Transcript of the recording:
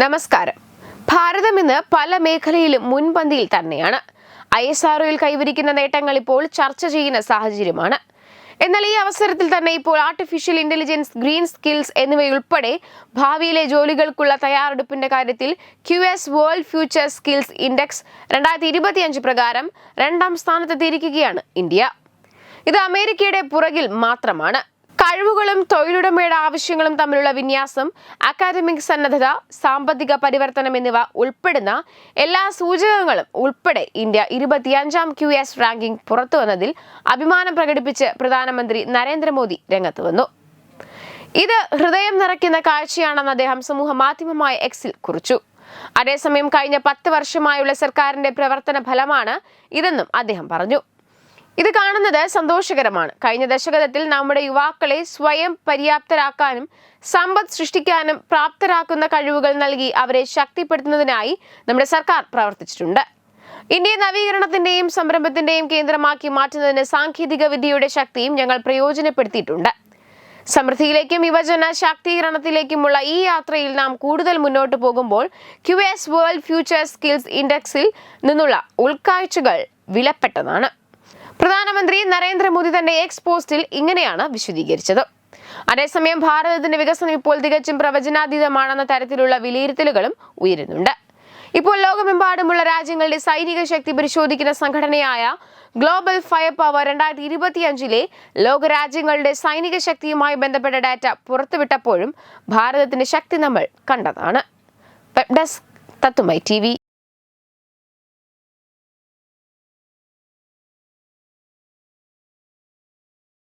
നമസ്കാരം. ഭാരതം ഇന്ന് പല മേഖലയിലും മുൻപന്തിയിൽ തന്നെയാണ്. ഐ എസ് ആർഒയിൽ കൈവരിക്കുന്ന നേട്ടങ്ങൾ ഇപ്പോൾ ചർച്ച ചെയ്യുന്ന സാഹചര്യമാണ്. എന്നാൽ ഈ അവസരത്തിൽ തന്നെ ഇപ്പോൾ ആർട്ടിഫിഷ്യൽ ഇന്റലിജൻസ് ഗ്രീൻ സ്കിൽസ് എന്നിവയുൾപ്പെടെ ഭാവിയിലെ ജോലികൾക്കുള്ള തയ്യാറെടുപ്പിന്റെ കാര്യത്തിൽ Q S world future skills index രണ്ടായിരത്തി ഇരുപത്തിയഞ്ച് പ്രകാരം രണ്ടാം സ്ഥാനത്തെത്തിയിരിക്കുകയാണ് ഇന്ത്യ. ഇത് അമേരിക്കയുടെ പുറകിൽ മാത്രമാണ്. കഴിവുകളും തൊഴിലുടമയുടെ ആവശ്യങ്ങളും തമ്മിലുള്ള വിന്യാസം അക്കാദമിക് സന്നദ്ധത സാമ്പത്തിക പരിവർത്തനം എന്നിവ ഉൾപ്പെടുന്ന എല്ലാ സൂചകങ്ങളും ഉൾപ്പെടെ ഇന്ത്യ ഇരുപത്തിയഞ്ചാം ക്യു എസ് റാങ്കിംഗ് പുറത്തുവന്നതിൽ അഭിമാനം പ്രകടിപ്പിച്ച് പ്രധാനമന്ത്രി നരേന്ദ്രമോദി രംഗത്ത് വന്നു. ഇത് ഹൃദയം നിറയ്ക്കുന്ന കാഴ്ചയാണെന്ന് അദ്ദേഹം സമൂഹ മാധ്യമമായ എക്സിൽ കുറിച്ചു. അതേസമയം കഴിഞ്ഞ പത്ത് വർഷമായുള്ള സർക്കാരിന്റെ പ്രവർത്തന ഫലമാണ് ഇതെന്നും അദ്ദേഹം പറഞ്ഞു. ഇത് കാണുന്നത് സന്തോഷകരമാണ്. കഴിഞ്ഞ ദശകത്തിൽ നമ്മുടെ യുവാക്കളെ സ്വയം പര്യാപ്തരാക്കാനും സമ്പദ് സൃഷ്ടിക്കാനും പ്രാപ്തരാക്കുന്ന കഴിവുകൾ നൽകി അവരെ ശക്തിപ്പെടുത്തുന്നതിനായി നമ്മുടെ സർക്കാർ പ്രവർത്തിച്ചിട്ടുണ്ട്. ഇന്ത്യയെ നവീകരണത്തിന്റെയും സംരംഭത്തിന്റെയും കേന്ദ്രമാക്കി മാറ്റുന്നതിന് സാങ്കേതിക വിദ്യയുടെ ശക്തിയും ഞങ്ങൾ പ്രയോജനപ്പെടുത്തിയിട്ടുണ്ട്. സമൃദ്ധിയിലേക്കും യുവജന ശാക്തീകരണത്തിലേക്കുമുള്ള ഈ യാത്രയിൽ നാം കൂടുതൽ മുന്നോട്ട് പോകുമ്പോൾ Q S world future skills ഇൻഡെക്സിൽ നിന്നുള്ള ഉൾക്കാഴ്ചകൾ വിലപ്പെട്ടതാണ്. പ്രധാനമന്ത്രി നരേന്ദ്രമോദി തന്റെ എക്സ് പോസ്റ്റിൽ ഇങ്ങനെയാണ് വിശദീകരിച്ചത്. അതേസമയം ഭാരതത്തിന്റെ വികസനം ഇപ്പോൾ തികച്ചും പ്രവചനാതീതമാണെന്ന തരത്തിലുള്ള വിലയിരുത്തലുകളും ഉയരുന്നുണ്ട്. ഇപ്പോൾ ലോകമെമ്പാടുമുള്ള രാജ്യങ്ങളുടെ സൈനിക ശക്തി പരിശോധിക്കുന്ന സംഘടനയായ ഗ്ലോബൽ ഫയർ പവർ രണ്ടായിരത്തി ഇരുപത്തിയഞ്ചിലെ ലോകരാജ്യങ്ങളുടെ സൈനിക ശക്തിയുമായി ബന്ധപ്പെട്ട ഡാറ്റ പുറത്തുവിട്ടപ്പോഴും ഭാരതത്തിന്റെ ശക്തി നമ്മൾ കണ്ടതാണ്. വെബ് ഡെസ്ക് തത്തുമൈ ടി